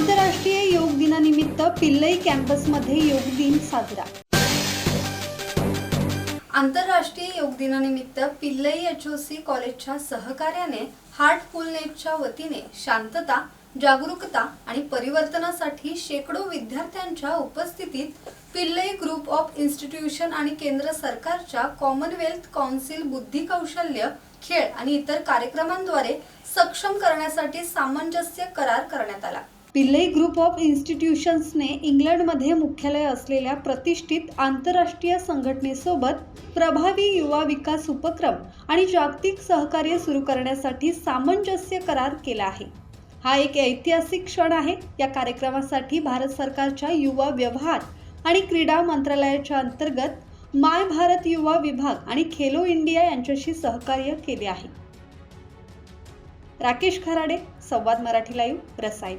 आंतरराष्ट्रीय दिनानिमित्त पिल्लई कॅम्पसमध्ये योग दिन साजरा. आंतरराष्ट्रीय योग दिनानिमित्त पिल्लई एच ओ सी कॉलेजच्या सहकार्याने हार्टफुलनेसच्या वतीने शांतता जागरूकता आणि परिवर्तनासाठी शेकडो विद्यार्थ्यांच्या उपस्थितीत पिल्लई ग्रुप ऑफ इन्स्टिट्यूशन आणि केंद्र सरकारच्या कॉमनवेल्थ काउन्सिल बुद्धी कौशल्य खेळ आणि इतर कार्यक्रमांद्वारे सक्षम करण्यासाठी सामंजस्य करार करण्यात आला. पिल्लई ग्रुप ऑफ इन्स्टिट्यूशन्सने इंग्लंडमध्ये मुख्यालय असलेल्या प्रतिष्ठित आंतरराष्ट्रीय संघटनेसोबत प्रभावी युवा विकास उपक्रम आणि जागतिक सहकार्य सुरू करण्यासाठी सामंजस्य करार केला आहे. हा एक ऐतिहासिक क्षण आहे. या कार्यक्रमासाठी भारत सरकारच्या युवा व्यवहार आणि क्रीडा मंत्रालयाच्या अंतर्गत माय भारत युवा विभाग आणि खेलो इंडिया यांच्याशी सहकार्य केले आहे. राकेश खराडे संवाद मराठी लाईव्ह रसायन